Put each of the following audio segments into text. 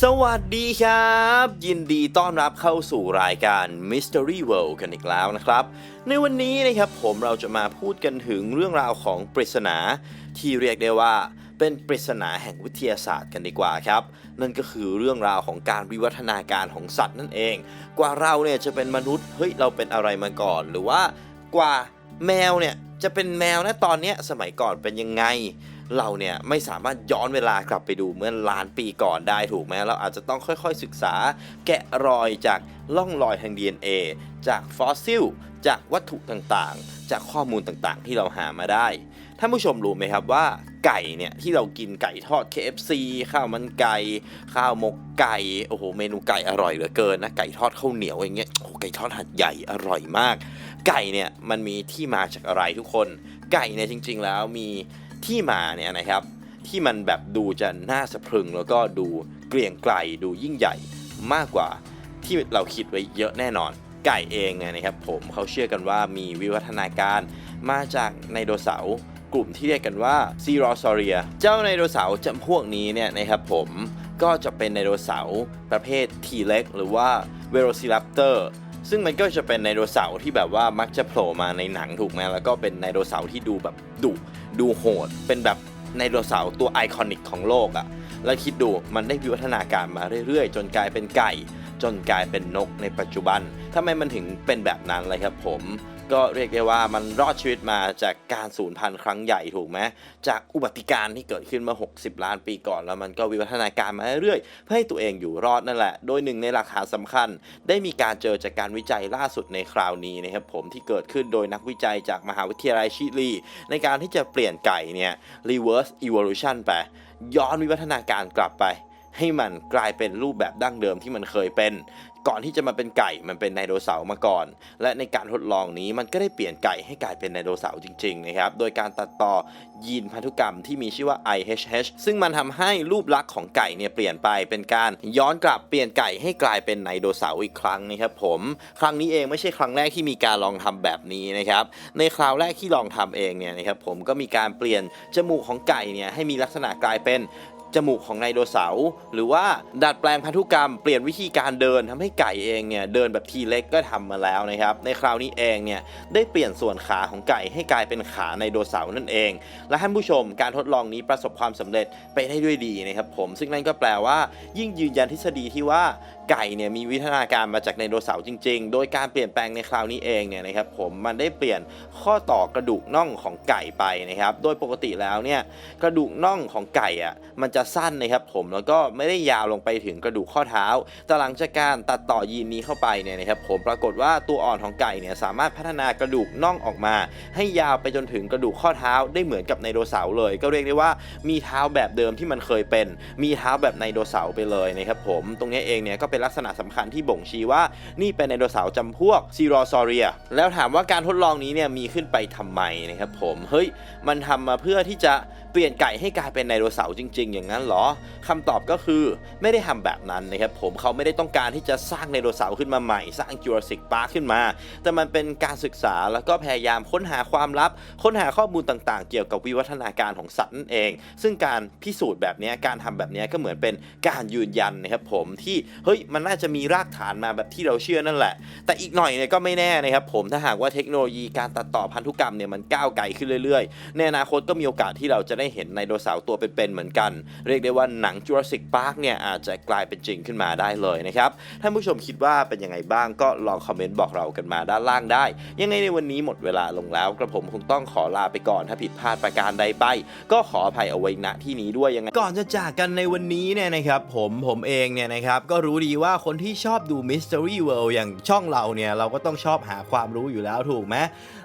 สวัสดีครับ ยินดีต้อนรับเข้าสู่รายการ Mystery World กันอีกแล้วนะครับ ในวันนี้นะครับผมเราจะมาพูดกันถึงเรื่องราวของปริศนา ที่เรียกได้ว่าเป็นปริศนาแห่งวิทยาศาสตร์กันดีกว่าครับ นั่นก็คือเรื่องราวของการวิวัฒนาการของสัตว์นั่นเอง กว่าเราเนี่ยจะเป็นมนุษย์เฮ้ยเราเป็นอะไรมาก่อน หรือว่ากว่าแมวเนี่ยจะเป็นแมวนะตอนเนี้ยสมัยก่อนเป็นยังไง เราเนี่ยไม่สามารถย้อนเวลากลับไปดูเมื่อล้านปีก่อนได้ถูกไหมเราอาจจะต้องค่อยๆศึกษา แกะรอยจากล่องรอยทาง DNA จากฟอสซิล จากวัตถุต่างๆ จากข้อมูลต่างๆ ที่เราหามาได้ท่านผู้ชมรู้ไหมครับว่าไก่เนี่ยที่เรากินไก่ทอด KFC ข้าวมันไก่ข้าวหมกไก่โอ้โหเมนูไก่อร่อยเหลือเกินนะไก่ทอดข้าวเหนียวอย่างเงี้ยโอ้ไก่ทอดหัดใหญ่อร่อยมาก ไก่เนี่ยมันมีที่มาจากอะไรทุกคน ไก่เนี่ยจริง ๆ แล้วมี ที่มาเนี่ยนะครับที่มันแบบดูจะน่าสะพรึง แล้วก็ดูเกรียงไกรดูยิ่งใหญ่มากกว่าที่เราคิดไว้เยอะแน่นอน ไก่เองเนี่ยนะครับ ผมเขาเชื่อกันว่ามีวิวัฒนาการมาจากไดโนเสาร์กลุ่มที่เรียกกันว่าซีรอซอเรีย เจ้าไดโนเสาร์จำพวกนี้เนี่ยนะครับผมก็จะเป็นไดโนเสาร์ประเภททีเล็กหรือว่าเวโรซิรัปเตอร์ ซึ่งมันก็จะเป็นไดโนเสาร์ที่แบบว่ามักจะโผล่มาในหนังถูกไหมแล้วก็เป็นไดโนเสาร์ที่ดูแบบดุดูโหด เป็นแบบไดโนเสาร์ตัวไอคอนิกของโลกอะ่ะแล้วคิดดูมันได้วิวัฒนาการมาเรื่อยๆ จนกลายเป็นไก่ จนกลายเป็นนกในปัจจุบันทำไมมันถึงเป็นแบบนั้นเลยครับผม ก็เรียกได้ว่ามันรอดชีวิตมาจากการสูญพันธุ์ครั้งใหญ่ถูกไหมจากอุบัติการณ์ที่เกิดขึ้นเมา60 ล้านปีก่อน แล้วมันก็วิวัฒนาการมาเรื่อยๆเพื่อให้ตัวเองอยู่รอดนั่นแหละ โดยหนึ่งในหลักฐานสำคัญ ได้มีการเจอจากการวิจัยล่าสุดในคราวนี้นะครับผมที่เกิดขึ้นโดยนักวิจัยจากมหาวิทยาลัยชิลี ในการที่จะเปลี่ยนไก่เนี่ย reverse evolution ไปย้อนวิวัฒนาการกลับไปให้มันกลายเป็นรูปแบบดั้งเดิมที่มันเคยเป็น ก่อนที่จะมาเป็นไก่มันเป็นไดโนเสาร์มาก่อน และในการทดลองนี้มันก็ได้เปลี่ยนไก่ให้กลายเป็นไดโนเสาร์จริงๆนะครับโดยการตัดต่อยีนพันธุกรรมที่มีชื่อว่า IHH ซึ่งมันทำให้รูปลักษณ์ของไก่เนี่ยเปลี่ยนไปเป็นการย้อนกลับเปลี่ยนไก่ให้กลายเป็นไดโนเสาร์อีกครั้งนะครับผม ครั้งนี้เองไม่ใช่ครั้งแรกที่มีการลองทำแบบนี้นะครับในคราวแรกที่ลองทำเองเนี่ยนะครับผมก็มีการเปลี่ยนจมูกของไก่เนี่ยให้มีลักษณะกลายเป็น จมูกของไดโนเสาร์หรือว่าดัดแปลงพันธุกรรมเปลี่ยนวิธีการเดินทำให้ไก่เองเนี่ยเดินแบบทีเล็กก็ทำมาแล้วนะครับในคราวนี้เองเนี่ยได้เปลี่ยนส่วนขาของไก่ให้กลายเป็นขาไดโนเสาร์นั่นเอง และท่านผู้ชมการทดลองนี้ประสบความสำเร็จไปได้ด้วยดีนะครับผมซึ่งนั่นก็แปลว่า ยิ่งยืนยันทฤษฎีที่ว่าไก่เนี่ยมีวิวัฒนาการมาจากไดโนเสาร์จริง ๆ โดยการเปลี่ยนแปลงในคราวนี้เองเนี่ยนะครับผมมันได้เปลี่ยนข้อต่อกระดูกน่องของไก่ไปนะครับ โดยปกติแล้วเนี่ยกระดูกน่องของไก่อะมันจะสั้นนะครับผมแล้วก็ไม่ได้ยาวลงไปถึงกระดูกข้อเท้า แต่หลังจากการตัดต่อยีนนี้เข้าไปเนี่ยนะครับผมปรากฏว่าตัวอ่อนของไก่เนี่ยสามารถพัฒนากระดูกน่องออกมา ให้ยาวไปจนถึงกระดูกข้อเท้าได้เหมือนกับไดโนเสาร์เลย ก็เรียกได้ว่ามีเท้าแบบเดิมที่มันเคยเป็น มีเท้าแบบไดโนเสาร์ไปเลยนะครับผมตรงนี้เองเนี่ยก็เป็นลักษณะสำคัญที่บ่งชี้ว่า นี่เป็นไดโนเสาร์จำพวกซีรอซอเรีย แล้วถามว่าการทดลองนี้เนี่ยมีขึ้นไปทำไมนะครับผม เฮ้ย มันทำมาเพื่อที่จะ เปลี่ยนไก่ให้กลายเป็นไดโนเสาร์จริง ๆ อย่างนั้นเหรอคำตอบก็คือไม่ได้ทำแบบนั้นนะครับผมเขาไม่ได้ต้องการที่จะสร้างไดโนเสาร์ขึ้นมาใหม่ สร้างจูราสสิกพาร์คขึ้นมา แต่มันเป็นการศึกษาแล้วก็พยายามค้นหาความลับ ค้นหาข้อมูลต่างๆ เกี่ยวกับวิวัฒนาการของสัตว์นั่นเอง ซึ่งการพิสูจน์แบบนี้การทำแบบนี้ก็เหมือนเป็นการยืนยันนะครับผมที่เฮ้ยมันน่าจะมีรากฐานมาแบบที่เราเชื่อนั่นแหละ แต่อีกหน่อยเนี่ยก็ไม่แน่นะครับผมถ้าหากว่าเทคโนโลยีการตัดต่อพันธุกรรมเนี่ยมันก้าวไกลขึ้นเรื่อยๆในอนาคตก็มีโอกาสที่เราจะได้เห็นไดโนเสาร์ตัวเป็นๆเหมือนกัน เรียกได้ว่าหนัง Jurassic Park เนี่ยอาจจะกลายเป็นจริงขึ้นมาได้เลยนะครับ ท่านผู้ชมคิดว่าเป็นยังไงบ้างก็ลองคอมเมนต์บอกเรากันมาด้านล่างได้ ยังไงในวันนี้หมดเวลาลงแล้ว กระผมคงต้องขอลาไปก่อนถ้าผิดพลาดประการใดไป ก็ขออภัยเอาไว้ณที่นี้ด้วยยังไงก่อนจะจากกันในวันนี้เนี่ยนะครับผมผมเองเนี่ยนะครับก็รู้ดีว่าคนที่ชอบดู Mystery World อย่างช่องเราเนี่ยเราก็ต้องชอบหาความรู้อยู่แล้วถูกไหม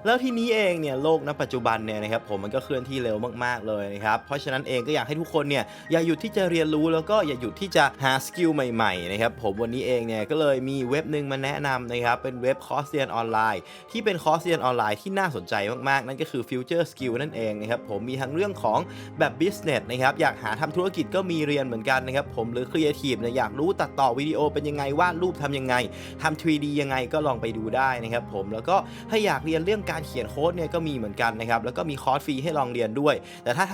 แล้วทีนี้เองเนี่ยโลกณปัจจุบันเนี่ยนะครับผมมันก็เคลื่อนที่เร็วมากๆเลยนะครับเพราะฉะนั้นเองก็อยากให้ทุกคนเนี่ยอย่าหยุดที่จะเรียนรู้แล้วก็อย่าหยุดที่จะหาสกิลใหม่ๆนะครับผมวันนี้เองเนี่ยก็เลยมีเว็บหนึ่งมาแนะนำนะครับเป็นเว็บคอร์สเรียนออนไลน์ ที่เป็นคอร์สเรียนออนไลน์ที่น่าสนใจมากๆ นั่นก็คือ Future Skill นั่นเองนะครับผมมีทั้งเรื่องของแบบ business นะครับอยากหาทำธุรกิจก็มีเรียนเหมือนกันนะครับผมหรือ Creative เนี่ยอยากรู้ตัดต่อวิดีโอเป็นยังไงวาดรูปทำยังไงทำ 3D ยังไงก็ลองไปดูได้นะครับผมแล้วก็ถ้าอยากเรียนเรื่องการเขียนโค้ดเนี่ยก็มีเหมือนกันนะครับแล้วก็มีคอร์สฟรีให้ลองเรียนด้วย แต่ถ้าท